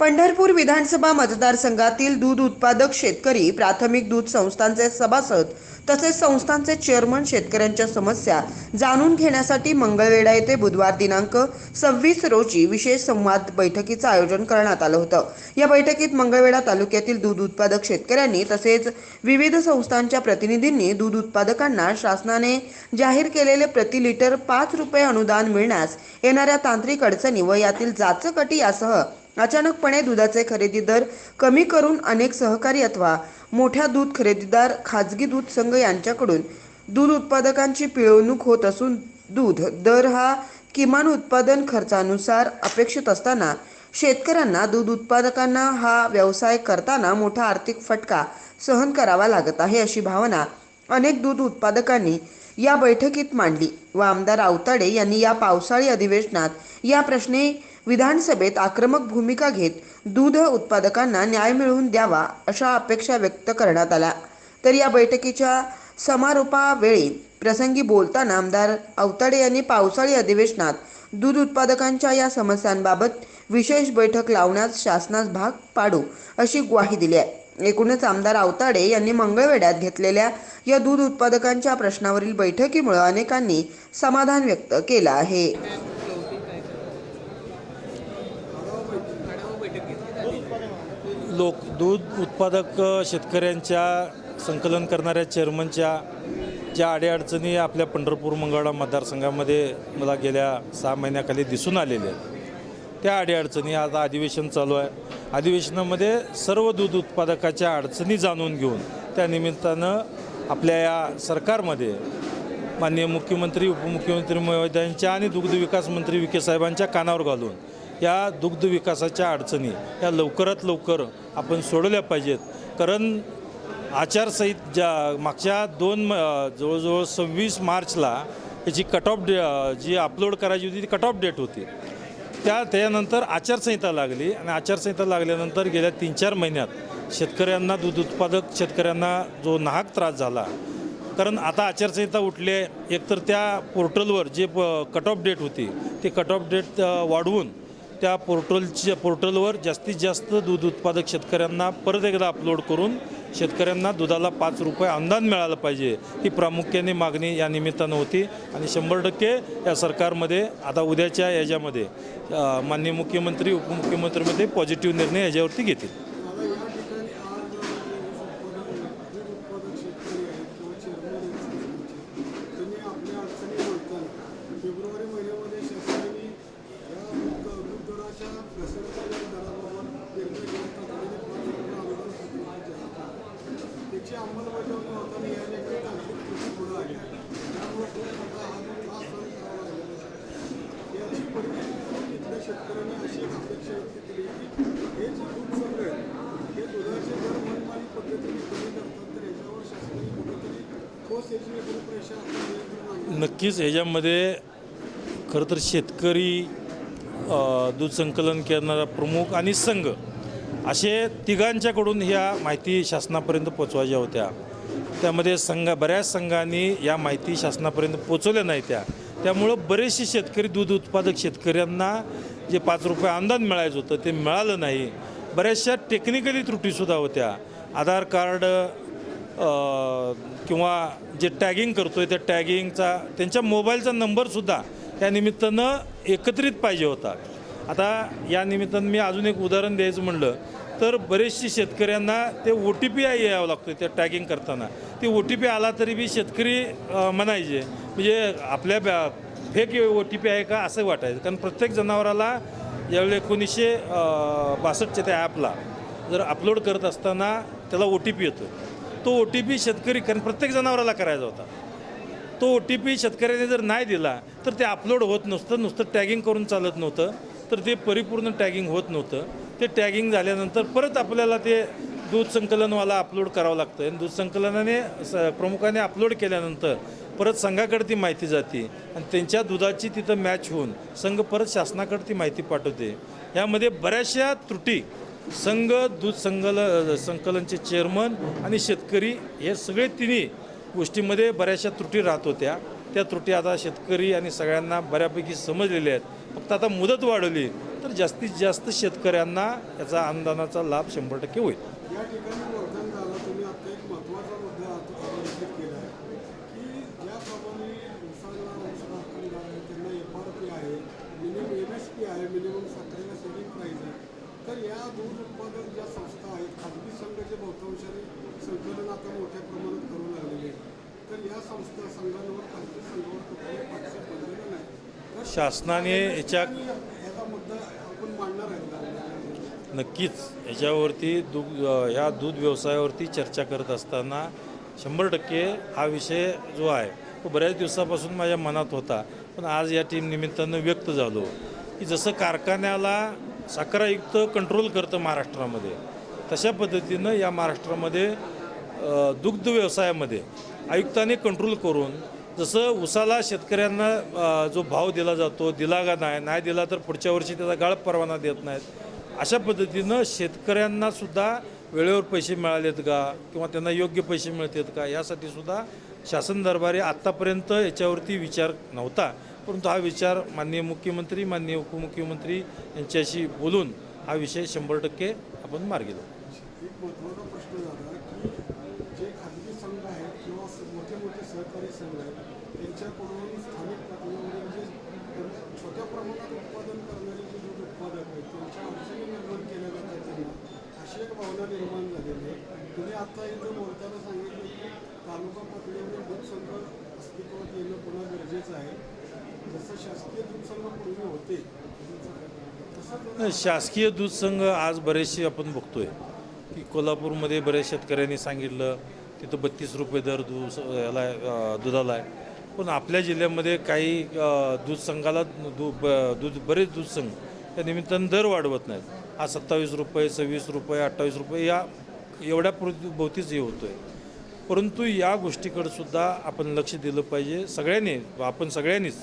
पंढरपूर विधानसभा मतदारसंघातील दूध उत्पादक शेतकरी प्राथमिक दूध संस्थांचे सभासद तसेच संस्थांचे चेअरमन शेतकऱ्यांच्या समस्या जाणून घेण्यासाठी मंगळवेढा येथे बुधवार दिनांक सव्वीस रोजी विशेष संवाद बैठकीचं आयोजन करण्यात आलं होतं. या बैठकीत मंगळवेढा तालुक्यातील दूध उत्पादक शेतकऱ्यांनी तसेच विविध संस्थांच्या प्रतिनिधींनी दूध उत्पादकांना शासनाने जाहीर केलेले प्रति लिटर पाच रुपये अनुदान मिळण्यास येणाऱ्या तांत्रिक अडचणी व यातील जाचकटी यासह अचानकपणे दुधाचे खरेदी दर कमी करून अनेक सहकारी अथवा मोठ्या दूध खरेदीदार खाजगी दूध संघ यांच्याकडून दूध उत्पादकांची पिळवणूक होत असून दूध दर हा किमान उत्पादन खर्चानुसार अपेक्षित असताना शेतकऱ्यांना दूध उत्पादकांना हा व्यवसाय करताना मोठा आर्थिक फटका सहन करावा लागत आहे अशी भावना अनेक दूध उत्पादकांनी या बैठकीत मांडली व आमदार आवताडे यांनी या पावसाळी अधिवेशनात या प्रश्नी विधानसभेत आक्रमक भूमिका घेत दूध उत्पादकांना न्याय मिळवून द्यावा अशा अपेक्षा व्यक्त करण्यात आल्या. तर या बैठकीच्या समारोपावेळी प्रसंगी बोलताना आमदार अवताडे यांनी पावसाळी अधिवेशनात दूध उत्पादकांच्या या समस्यांबाबत विशेष बैठक लावण्यास शासनास भाग पाडू अशी ग्वाही दिली आहे. एकूणच आमदार आवताडे यांनी मंगळवेढ्यात घेतलेल्या या दूध उत्पादकांच्या प्रश्नावरील बैठकीमुळे अनेकांनी समाधान व्यक्त केलं आहे. दूध उत्पादक शेतकऱ्यांच्या संकलन करणाऱ्या चेअरमनच्या ज्या अडीअडचणी आपल्या पंढरपूर मंगळा मतदारसंघामध्ये मला गेल्या सहा महिन्याखाली दिसून आलेल्या आहेत. त्या अडीअडचणी आता अधिवेशन चालू आहे. अधिवेशनामध्ये सर्व दूध उत्पादकाच्या अडचणी जाणून घेऊन त्या निमित्तानं आपल्या या सरकारमध्ये माननीय मुख्यमंत्री उपमुख्यमंत्री महोदयांच्या आणि दुग्ध विकास मंत्री विखे साहेबांच्या कानावर घालून या दुग्ध विकासाच्या अडचणी या लवकरात लवकर आपण सोडवल्या पाहिजेत. कारण आचारसंहित ज्या मागच्या दोन म- जवळजवळ सव्वीस मार्चला याची कट ऑफ डे जी अपलोड करायची होती ती कट ऑफ डेट होती. त्या त्यानंतर आचारसंहिता लागली आणि आचारसंहिता लागल्यानंतर गेल्या तीन चार महिन्यात शेतकऱ्यांना दूध उत्पादक शेतकऱ्यांना जो नाहक त्रास झाला. कारण आता आचारसंहिता उठली आहे एकतर त्या पोर्टलवर जे कट ऑफ डेट होती ते कट ऑफ डेट वाढवून त्या पोर्टलच्या पोर्टलवर जास्तीत जास्त दूध उत्पादक शेतकऱ्यांना परत एकदा अपलोड करून शेतकऱ्यांना दुधाला पाच रुपये अनुदान मिळालं पाहिजे ही प्रामुख्याने मागणी या निमित्तानं होती. आणि शंभर टक्के या सरकारमध्ये आता उद्याच्या याच्यामध्ये माननीय मुख्यमंत्री उपमुख्यमंत्रीमध्ये पॉझिटिव्ह निर्णय याच्यावरती घेतील त्यांनी आपल्या अडचणी बोलताना फेब्रुवारी महिन्यामध्ये शासनाने या दूध दूध दराच्या घसरत्या दराबाबत निर्णय घेतला त्याने पाच रुपये अनुदान शेतकऱ्यांना जाहीर केलं. त्याची अंमलबजावणी होताना या पुढे त्यामुळे खूप याची परिस्थिती इथल्या शेतकऱ्यांनी अशी एक अपेक्षा व्यक्त केली की हे जे दूध हे दुधाचे दर मनमानी पद्धतीने कमी करतात तर याच्यावर शासनाने कुठेतरी ठोस नक्कीच ह्याच्यामध्ये खरं तर शेतकरी दूध संकलन करणारा प्रमुख आणि संघ असे तिघांच्याकडून ह्या माहिती शासनापर्यंत पोचवायच्या होत्या. त्यामध्ये संघ बऱ्याच संघांनी या माहिती शासनापर्यंत पोचवल्या नाही त्या. त्यामुळं बरेचसे शेतकरी दूध उत्पादक शेतकऱ्यांना जे पाच रुपये अनुदान मिळायचं होतं ते मिळालं नाही. बऱ्याचशा टेक्निकली त्रुटीसुद्धा होत्या. आधार कार्ड किंवा जे टॅगिंग करतो आहे त्या टॅगिंगचा त्यांच्या मोबाईलचा नंबरसुद्धा त्या निमित्तानं एकत्रित पाहिजे होता. आता या निमित्तानं मी अजून एक उदाहरण द्यायचं म्हणलं तर बरेचशी शेतकऱ्यांना ते ओ टी पी यावं लागतं त्या टॅगिंग करताना. ते ओ टी पी आला तरी बी शेतकरी म्हणायचे म्हणजे आपल्या बॅ फेक ओ टी पी आहे का असं वाटायचं. कारण प्रत्येक जनावराला यावेळी एकोणीसशे बासष्टच्या त्या ॲपला जर अपलोड करत असताना त्याला ओ टी पी येतो. तो ओ टी पी शेतकरी कारण प्रत्येक जनावराला करायचा होता. तो ओ टी पी शेतकऱ्याने जर नाही दिला तर ते अपलोड होत नसतं नुसतं टॅगिंग करून चालत नव्हतं. तर ते परिपूर्ण टॅगिंग होत नव्हतं. ते टॅगिंग झाल्यानंतर परत आपल्याला ते दूध संकलनवाला अपलोड करावं लागतं आणि दूध संकलनाने स प्रमुखाने अपलोड केल्यानंतर परत संघाकडे ती माहिती जाते. आणि त्यांच्या दुधाची तिथं मॅच होऊन संघ परत शासनाकडे ती माहिती पाठवते. यामध्ये बऱ्याचशा त्रुटी संघ दूध संकल संकलनचे चेअरमन आणि शेतकरी हे सगळे तिन्ही गोष्टीमध्ये बऱ्याचशा त्रुटी राहत होत्या. त्या त्रुटी आता शेतकरी आणि सगळ्यांना बऱ्यापैकी समजलेल्या आहेत. फक्त आता मुदत वाढवली तर जास्तीत जास्त शेतकऱ्यांना याचा अनुदानाचा लाभ शंभर टक्के होईल. या तर या दूध उत्पादक ज्या संस्था आहेत खाजगी संघ जे बहुतांशाने संकलन आता मोठ्या प्रमाणात करू लागलेले आहेत शासनाने याच्या? नक्कीच. याच्यावरती दूध ह्या दूध व्यवसायावरती चर्चा करत असताना शंभर टक्के हा विषय जो आहे तो बऱ्याच दिवसापासून माझ्या मनात होता. पण आज या टीम निमित्तानं व्यक्त झालो की जसं कारखान्याला साखरायुक्त कंट्रोल करतं महाराष्ट्रामध्ये तशा पद्धतीनं या महाराष्ट्रामध्ये दुग्ध व्यवसायामध्ये आयुक्तांनी कंट्रोल करून जसं उसाला शेतकऱ्यांना जो भाव दिला जातो दिला का नाही नाही दिला तर पुढच्या वर्षी त्याचा गाळप परवाना देत नाहीत. अशा पद्धतीनं शेतकऱ्यांनासुद्धा वेळेवर पैसे मिळालेत का? किंवा त्यांना योग्य पैसे मिळतात का? यासाठी सुद्धा शासन दरबारी आत्तापर्यंत याच्यावरती विचार नव्हता. परंतु हा विचार माननीय मुख्यमंत्री माननीय उपमुख्यमंत्री यांच्याशी बोलून हा विषय शंभर टक्के आपण मार्गी लावू एक महत्त्वाचा प्रश्न झाला की जे खाजगी संघ आहेत किंवा स- मोठे मोठे सहकारी संघ आहेत त्यांच्याकडून स्थानिक पातळीवर जे त्यांना छोट्या प्रमाणात उत्पादन करणारे जे दूध उत्पादक आहेत त्यांच्या अडचणी निर्माण केल्या जातात त्यांना अशी एक भावना निर्माण झालेली आहे तुम्ही आता इथं बोलताना सांगितलं की तालुका पातळीवर दूध अस्तित्वात येणं पुन्हा गरजेचं आहे. जसं शासकीय दूध पूर्वी होते नाही, शासकीय दूध संघ आज बरेचसे आपण बघतोय की कोल्हापूरमध्ये बऱ्याच शेतकऱ्यांनी सांगितलं तिथं बत्तीस रुपये दर दूध याला दुधाला आहे. पण आपल्या जिल्ह्यामध्ये काही दूध संघाला दू ब- दूध बरेच दूध संघ त्या निमित्तानं दर वाढवत नाहीत. आज सत्तावीस रुपये सव्वीस रुपये अठ्ठावीस रुपये या एवढ्या पुरती भोवतीच हे आहे परंतु या गोष्टीकडे सुद्धा आपण लक्ष दिलं पाहिजे. सगळ्यांनी आपण सगळ्यांनीच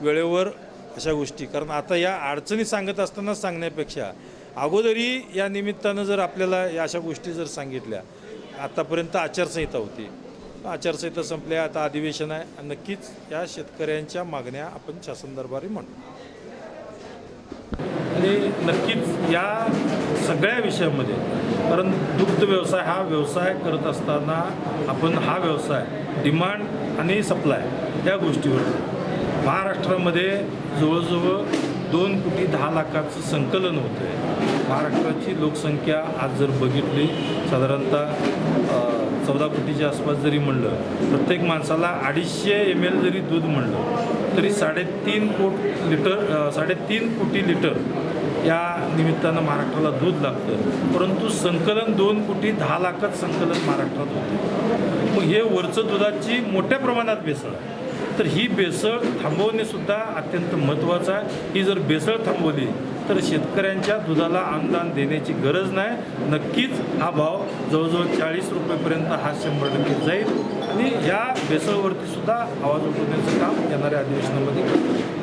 वेळेवर अशा गोष्टी कारण आता या अडचणी सांगत असताना सांगण्यापेक्षा अगोदरी या निमित्तानं जर आपल्याला या अशा गोष्टी जर सांगितल्या आतापर्यंत आचारसंहिता होती. आचारसंहिता संपल्या आता अधिवेशन आहे. आणि नक्कीच या शेतकऱ्यांच्या मागण्या आपण शासन दरबारी म्हणू आणि नक्कीच या सगळ्या विषयामध्ये. कारण दुग्ध व्यवसाय हा व्यवसाय करत असताना आपण हा व्यवसाय डिमांड आणि सप्लाय या गोष्टीवर महाराष्ट्रामध्ये जवळजवळ दोन कोटी दहा लाखाचं संकलन होतं आहे महाराष्ट्राची लोकसंख्या आज जर बघितली साधारणतः चौदा कोटीच्या आसपास जरी म्हणलं प्रत्येक माणसाला अडीचशे एम एल जरी दूध म्हणलं तरी साडेतीन कोट लिटर साडेतीन कोटी लिटर या निमित्तानं महाराष्ट्राला दूध लागतं परंतु संकलन दोन कोटी दहा लाखात संकलन महाराष्ट्रात होतं मग हे वरचं दुधाची मोठ्या प्रमाणात भेसळ तर ही बेसळ थांबवणेसुद्धा अत्यंत महत्त्वाचं आहे. ही जर बेसळ थांबवली तर शेतकऱ्यांच्या दुधाला अनुदान देण्याची गरज नाही. नक्कीच हा भाव जवळजवळ चाळीस रुपयेपर्यंत हा शंभर टक्के जाईल. आणि या भेसळवरतीसुद्धा आवाज उठवण्याचं काम येणाऱ्या अधिवेशनामध्ये करतो.